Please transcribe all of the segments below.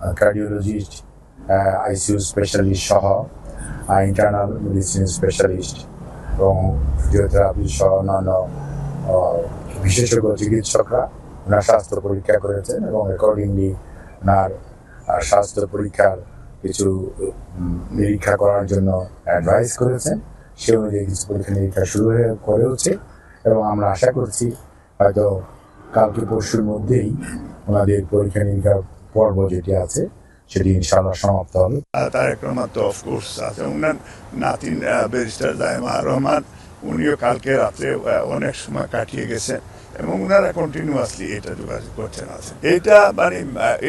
Cardiologist ICU specialist সহ internal medicine specialist এবং physiotherapy সহ অন্যান্য বিশেষজ্ঞ চিকিৎসকরা ওনার স্বাস্থ্য পরীক্ষা করেছেন এবং অ্যাকর্ডিংলি ওনার স্বাস্থ্য পরীক্ষার কিছু নিরীক্ষা করার জন্য অ্যাডভাইস করেছেন। সে অনুযায়ী কিছু পরীক্ষা নিরীক্ষা শুরু হয়ে করেওছে এবং আমরা আশা করছি হয়তো কালকে পরশুর মধ্যেই ওনাদের পরীক্ষা নিরীক্ষার পর্ব যেটি আছে, সেটি ইনশাআল্লাহ সমাপ্ত হবে। তারেক রহমান তো অফকোর্স আছে। ওনার নাতিন ব্যারিস্টার জায়মা রহমান, উনিও কালকে রাত্রে অনেক সময় কাটিয়ে গেছেন এবং ওনারা কন্টিনিউয়াসলি এটা যোগাযোগ করছেন আছে এটা মানে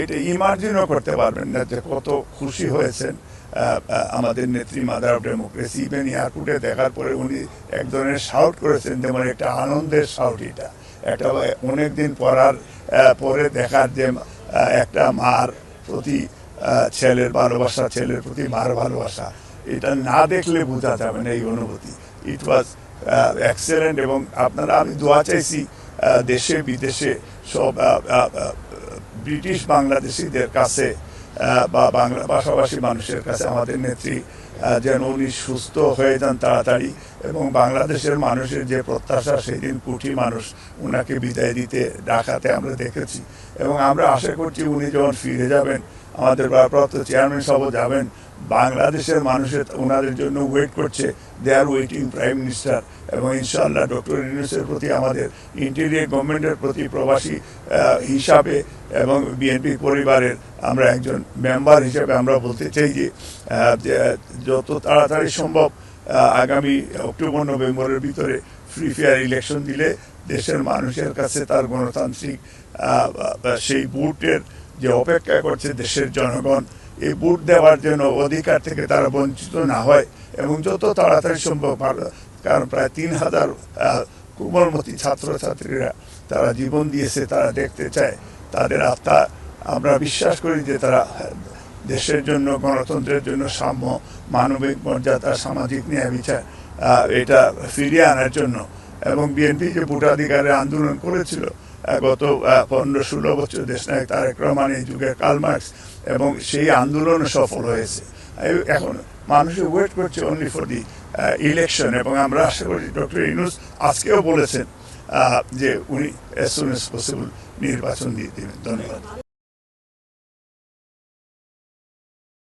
এটা ইমার্জিনও করতে পারবেন না যে কত খুশি হয়েছেন। আমাদের নেত্রী মাদার অফ ডেমোক্রেসি ইভেন এয়ারপোর্টে দেখার পরে উনি এক ধরনের শাউট করেছেন যেমন একটা আনন্দের শাউট এটা। একটা অনেক দিন পরার পরে দেখার যে একটা মার প্রতি ছেলের ভালোবাসা, ছেলের প্রতি মার ভালোবাসা। এটা না দেখলে বোঝা যাবে না এই অনুভূতি। ইট ওয়াজ এক্সেলেন্ট এবং আপনারা, আমি দোয়া চাইছি দেশে, বিদেশে সব ব্রিটিশ বাংলাদেশিদের কাছে বা বাংলা ভাষাভাষী মানুষের কাছে আমাদের নেত্রী যেন উনি সুস্থ হয়ে যান তাড়াতাড়ি। এবং বাংলাদেশের মানুষের যে প্রত্যাশা সেই দিন কোটি মানুষ ওনাকে বিদায় দিতে ডাকাতে আমরা দেখেছি। এবং আমরা আশা করছি উনি যখন ফিরে যাবেন, আমাদের ভারপ্রাপ্ত চেয়ারম্যান সহ যাবেন, বাংলাদেশের মানুষের ওনাদের জন্য ওয়েট করছে they are waiting prime minister. এবং ইনশাআল্লাহ ডক্টর ইউনুসের প্রতি আমাদের ইন্টেরিয়ার গভর্নমেন্টের প্রতি প্রবাসী হিসাবে এবং বিএনপি পরিবারের আমরা একজন মেম্বার হিসেবে আমরা বলতে চাই যে যত তাড়াতাড়ি সম্ভব আগামী অক্টোবর, নভেম্বরের ভিতরে ফ্রি ফেয়ার ইলেকশন দিলে দেশের মানুষের কাছে তার গণতান্ত্রিক সেই ভোটের যে অপেক্ষা করছে দেশের জনগণ, এই ভোট দেওয়ার জন্য অধিকার থেকে তারা বঞ্চিত না হয় এবং যত তাড়াতাড়ি সম্ভব কারণ প্রায় তিন হাজার কোমলমতি ছাত্রছাত্রীরা তারা জীবন দিয়েছে, তারা দেখতে চায় তাদের আত্মা আমরা বিশ্বাস করি যে তারা দেশের জন্য, গণতন্ত্রের জন্য সাম্য, মানবিক মর্যাদা, সামাজিক ন্যায় বিচার এটা ফিরিয়ে আনার জন্য। এবং বিএনপি যে ভোটাধিকারের আন্দোলন করেছিল গত পনেরো ষোলো বছর দেশ দেশনায়ক তারেক রহমান এই যুগের কালমার্কস এবং সেই আন্দোলন সফল হয়েছে। এখন মানুষ ওয়েট করছে অনলি ফর দি ইলেকশন এবং আমরা আশা করি ডক্টর ইনুস আজকেও বলেছেন যে উনি এস সুন এস পসিবল নির্বাচন দিয়ে দেবেন। ধন্যবাদ।